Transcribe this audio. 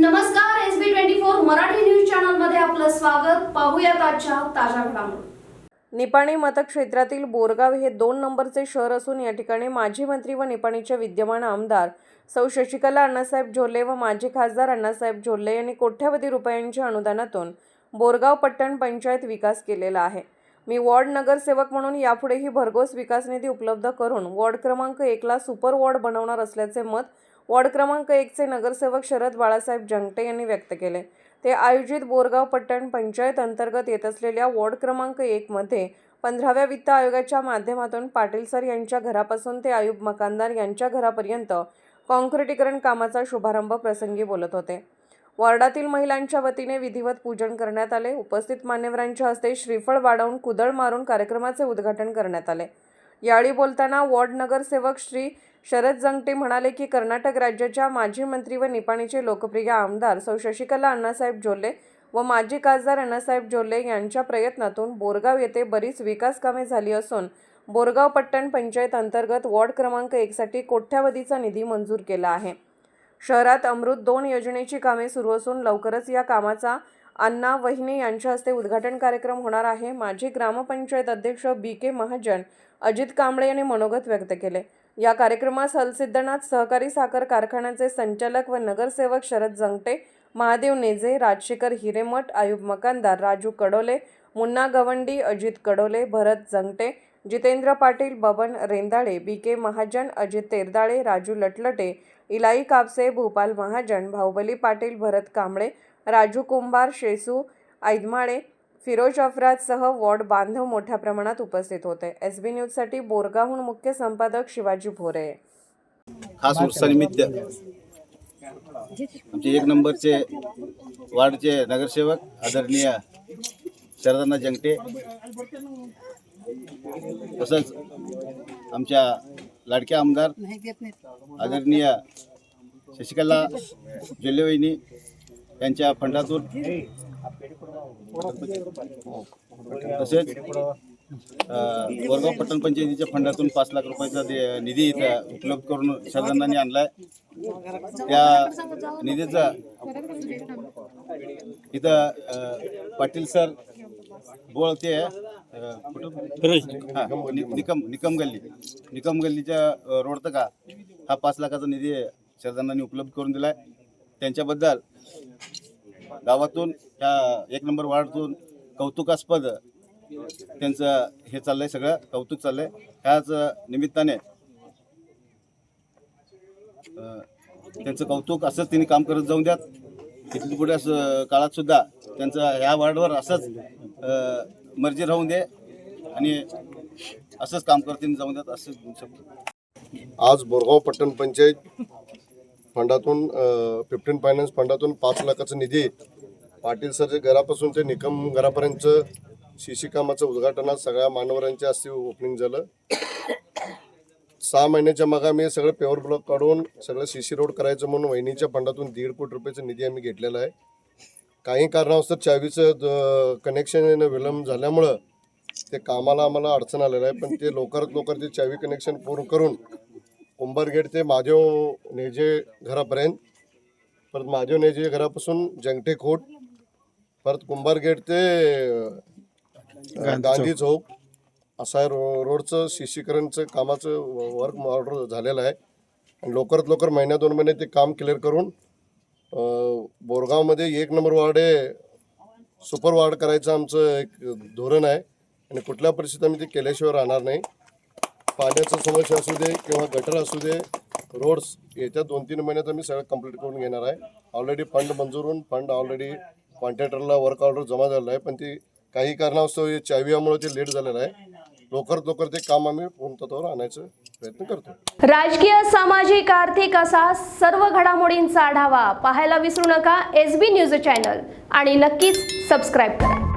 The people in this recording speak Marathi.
नमस्कार S B twenty four Marathi news चॅनलमध्ये आपलं स्वागत. पाहूयात आजच्या ताज्या घडामोडी. निपाणी मतक्षेत्रातील बोरगाव हे दोन नंबरचे शहर असून या ठिकाणी माजी मंत्री व निपाणीचे विद्यमान आमदार सौ शशिकला अण्णासाहेब झोले व माजी खासदार अण्णासाहेब झोले यांनी कोट्यवधी रुपयांच्या अनुदानातून बोरगाव पट्टण पंचायत विकास केलेला आहे. मी वॉर्ड नगरसेवक म्हणून यापुढेही भरघोस विकास निधी उपलब्ध करून वॉर्ड क्रमांक एकला सुपर वॉर्ड बनवणार असल्याचे मत वॉर्ड क्रमांक एकचे नगरसेवक शरद बाळासाहेब जंगटे यांनी व्यक्त केले. ते आयोजित बोरगाव पट्टण पंचायत अंतर्गत येत असलेल्या वॉर्ड क्रमांक एकमध्ये पंधराव्या वित्त आयोगाच्या माध्यमातून पाटील सर यांच्या घरापासून ते आयुब मकानदार यांच्या घरापर्यंत काँक्रिटीकरण कामाचा शुभारंभ प्रसंगी बोलत होते. वॉर्डातील महिलांच्या वतीने विधिवत पूजन करण्यात आले. उपस्थित मान्यवरांच्या हस्ते श्रीफळ वाढवून कुदळ मारून कार्यक्रमाचे उद्घाटन करण्यात आले. यावेळी बोलताना वॉर्ड नगरसेवक श्री शरद जंगटे म्हणाले की कर्नाटक राज्याच्या माजी मंत्री व निपाणीचे लोकप्रिय आमदार सौ शशिकला अण्णासाहेब जोल्ले व माजी खासदार अण्णासाहेब जोल्ले यांच्या प्रयत्नातून बोरगाव येथे बरीच विकास कामे झाली असून बोरगाव पट्टण पंचायत अंतर्गत वॉर्ड क्रमांक एकसाठी कोट्यावधीचा निधी मंजूर केला आहे. शहरात अमृत दोन योजनेची कामे सुरू असून लवकरच या कामाचा अण्णा वहिनी यांच्या हस्ते उद्घाटन कार्यक्रम होणार आहे. माजी ग्रामपंचायत अध्यक्ष बी के महाजन अजित कांबळे यांनी मनोगत व्यक्त केले. या कार्यक्रमास हलसिद्धनाथ सहकारी साखर कारखान्याचे संचालक व नगरसेवक शरद जंगटे महादेव नेजे राजशेखर हिरेमठ आयुब मकानदार राजू कडोले मुन्ना गवंडी अजित कडोले भरत जंगटे जितेंद्र पाटील बबन रेंदाळे बी के महाजन अजित तेरदाळे राजू लटलटे इलाई कापसे भोपाल महाजन बाहुबली पाटील भरत कांबळे राजू कुंभार शेसू ऐदमाळे फिरोज अफराजसह वॉर्ड बांधव मोठ्या प्रमाणात उपस्थित होते. एस बी न्यूजसाठी बोरगाहून मुख्य संपादक शिवाजी भोरे. खास उत्सवानिमित्त आमचे एक नंबरचे वार्डचे नगरसेवक आदरणीय शरदांना जंगटे तसंच आमच्या लाडक्या आमदार आदरणीय शशिकला जोल्लेवहिनी त्यांच्या फंडातून. तसेच वरगाव पट्टण पंचायतीच्या फंडातून पाच लाख रुपयाचा दे- निधी इथं उपलब्ध करून शरदांनी आणलाय. त्या निधीचा इथं पाटील सर बोळ ते नि- निकम निकम गल्ली निकम गल्लीच्या रोड का हा पाच लाखाचा निधी शरदांनी उपलब्ध करून दिलाय. त्यांच्याबद्दल गावातून त्या एक नंबर वार्डतून कौतुकास्पद त्यांचं हे चाललंय सगळं कौतुक चाललंय. ह्याच निमित्ताने त्यांचं कौतुक असंच त्यांनी काम करत जाऊन द्यात. तिथली पुढे काळात सुद्धा त्यांचं ह्या वार्डवर असंच मर्जी राहून दे आणि असंच काम करतील जाऊन द्यात असं आज बोरगाव पट्टण पंचायत फंडातून फिफ्टीन फायनान्स फंडातून पाच लाखाचा निधी पाटील सरच्या घरापासून ते निकम घरापर्यंत शिशी कामाचं उद्घाटन सगळ्या मानवरांच्या हस्ते ओपनिंग झालं. सहा महिन्याच्या मग आम्ही सगळं पेवर ब्लॉक काढून सगळं सीसी रोड करायचं म्हणून वहिनीच्या फंडातून दीड कोटी रुपयाचा निधी आम्ही घेतलेला आहे. काही कारणावस्तर चावीचं कनेक्शन विलंब झाल्यामुळं ते कामाला आम्हाला अडचण आलेलं आहे. पण ते लवकरात लवकर ते चावी कनेक्शन पूर्ण करून कुंभारगेट ते महादेव नेजे घरापर्यंत परत महादेव नेजे घरापासून जंगटे खोट परत कुंभारगेट ते गांधी चौक. असं आहे रो रोडचं शिशीकरणचं कामाचं वर्क ऑर्डर झालेलं आहे. आणि लवकरात लवकर महिन्या दोन महिने ते काम क्लिअर करून बोरगावमध्ये एक नंबर वार्ड आहे सुपर वार्ड करायचं आमचं एक धोरण आहे. आणि कुठल्या परिस्थितीत आम्ही ते केल्याशिवाय राहणार नाही. पाण्याचं समस्या असू दे किंवा गटर असू दे रोड्स येत्या दोन तीन महिन्यात आम्ही सगळं कंप्लीट करून घेणार आहे. ऑलरेडी फंड मंजूर होऊन फंड ऑलरेडी कॉन्ट्रॅक्टरला वर्क ऑर्डर जमा झालेलं आहे पण ती काही कारणास्तव हे ते लेट झालेलं आहे. लवकरात लवकर ते काम आम्ही पूर्णत्वावर आणायचा प्रयत्न करतो. राजकीय सामाजिक आर्थिक असा सर्व घडामोडींचा आढावा पाहायला विसरू नका. एस बी न्यूज चॅनल आणि नक्कीच सबस्क्राईब करा.